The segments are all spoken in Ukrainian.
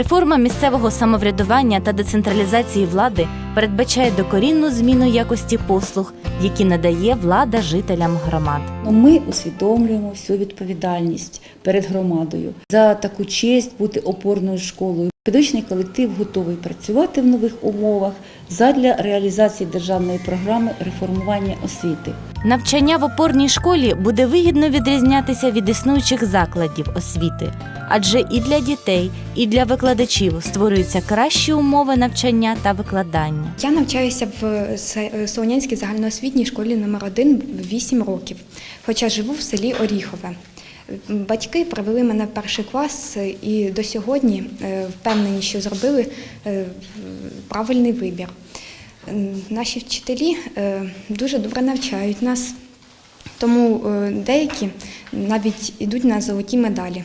Реформа місцевого самоврядування та децентралізації влади передбачає докорінну зміну якості послуг, які надає влада жителям громад. Ми усвідомлюємо всю відповідальність перед громадою за таку честь бути опорною школою. Педагогічний колектив готовий працювати в нових умовах задля реалізації державної програми реформування освіти. Навчання в опорній школі буде вигідно відрізнятися від існуючих закладів освіти, адже і для дітей, і для викладачів створюються кращі умови навчання та викладання. Я навчаюся в Се- Солонянській загальноосвітній школі номер 1 8 років, хоча живу в селі Оріхове. Батьки привели мене в перший клас і до сьогодні е, впевнені, що зробили е, правильний вибір. Наші вчителі е, дуже добре навчають нас, тому е, деякі навіть йдуть на золоті медалі.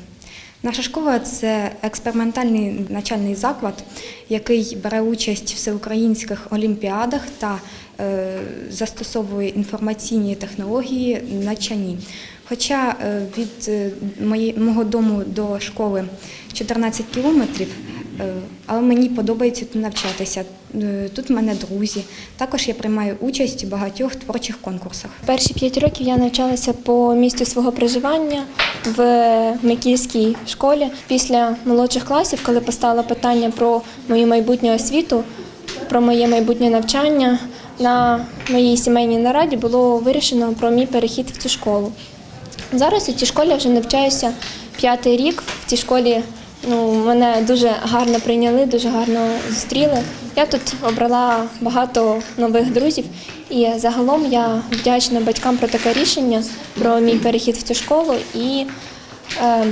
Наша школа це експериментальний навчальний заклад, який бере участь в всеукраїнських олімпіадах та е, застосовує інформаційні технології в навчанні. Хоча е, від е, мого дому до школи 14 кілометрів, але мені подобається тут навчатися. Тут в мене друзі. Також я приймаю участь у багатьох творчих конкурсах. Перші п'ять років я навчалася по місцю свого проживання в Микільській школі. Після молодших класів, коли постало питання про мою майбутню освіту, про моє майбутнє навчання, на моїй сімейній нараді було вирішено про мій перехід в цю школу. Зараз у цій школі я вже навчаюся п'ятий рік. В цій школі ну, мене дуже гарно прийняли, дуже гарно зустріли. Я тут обрала багато нових друзів, і загалом я вдячна батькам про таке рішення, про мій перехід в цю школу і е,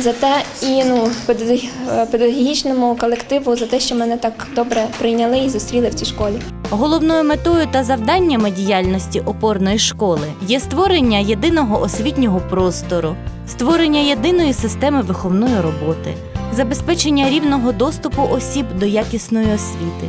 за те, і ну, е, педагогічному колективу за те, що мене так добре прийняли і зустріли в цій школі. Головною метою та завданнями діяльності опорної школи є створення єдиного освітнього простору, створення єдиної системи виховної роботи, забезпечення рівного доступу осіб до якісної освіти,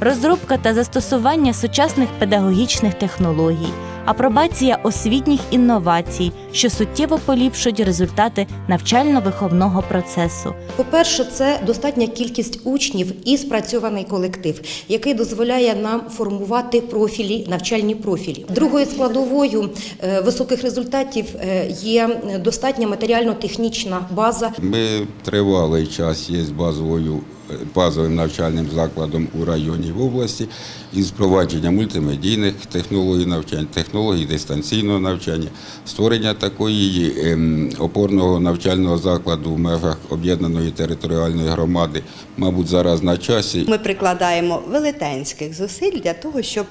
розробка та застосування сучасних педагогічних технологій, апробація освітніх інновацій, що суттєво поліпшують результати навчально-виховного процесу, По-перше, це достатня кількість учнів і спрацьований колектив, який дозволяє нам формувати профілі, навчальні профілі. Другою складовою е, високих результатів е, є достатня матеріально-технічна база. Ми тривалий час є базовою базовим навчальним закладом у районі в області із впровадження мультимедійних технологій навчання, технологій дистанційного навчання, створення такої ем, опорного навчального закладу в межах об'єднаної територіальної громади, мабуть, зараз на часі. Ми прикладаємо велетенських зусиль для того, щоб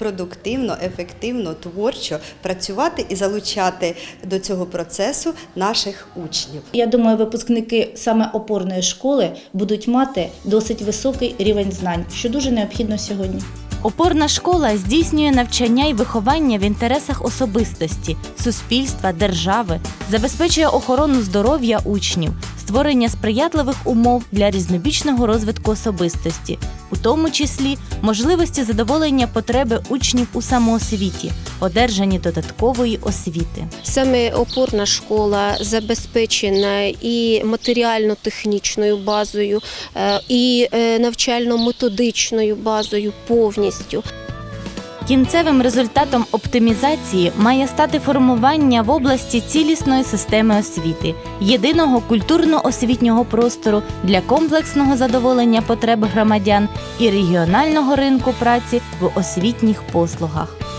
продуктивно, ефективно, творчо працювати і залучати до цього процесу наших учнів. Я думаю, випускники саме опорної школи будуть мати досить високий рівень знань, що дуже необхідно сьогодні. Опорна школа здійснює навчання і виховання в інтересах особистості, суспільства, держави, забезпечує охорону здоров'я учнів, створення сприятливих умов для різнобічного розвитку особистості, у тому числі можливості задоволення потреби учнів у самоосвіті, одержані додаткової освіти. Саме опорна школа забезпечена і матеріально-технічною базою, е, і е, навчально-методичною базою повністю. Кінцевим результатом оптимізації має стати формування в області цілісної системи освіти, єдиного культурно-освітнього простору для комплексного задоволення потреб громадян і регіонального ринку праці в освітніх послугах.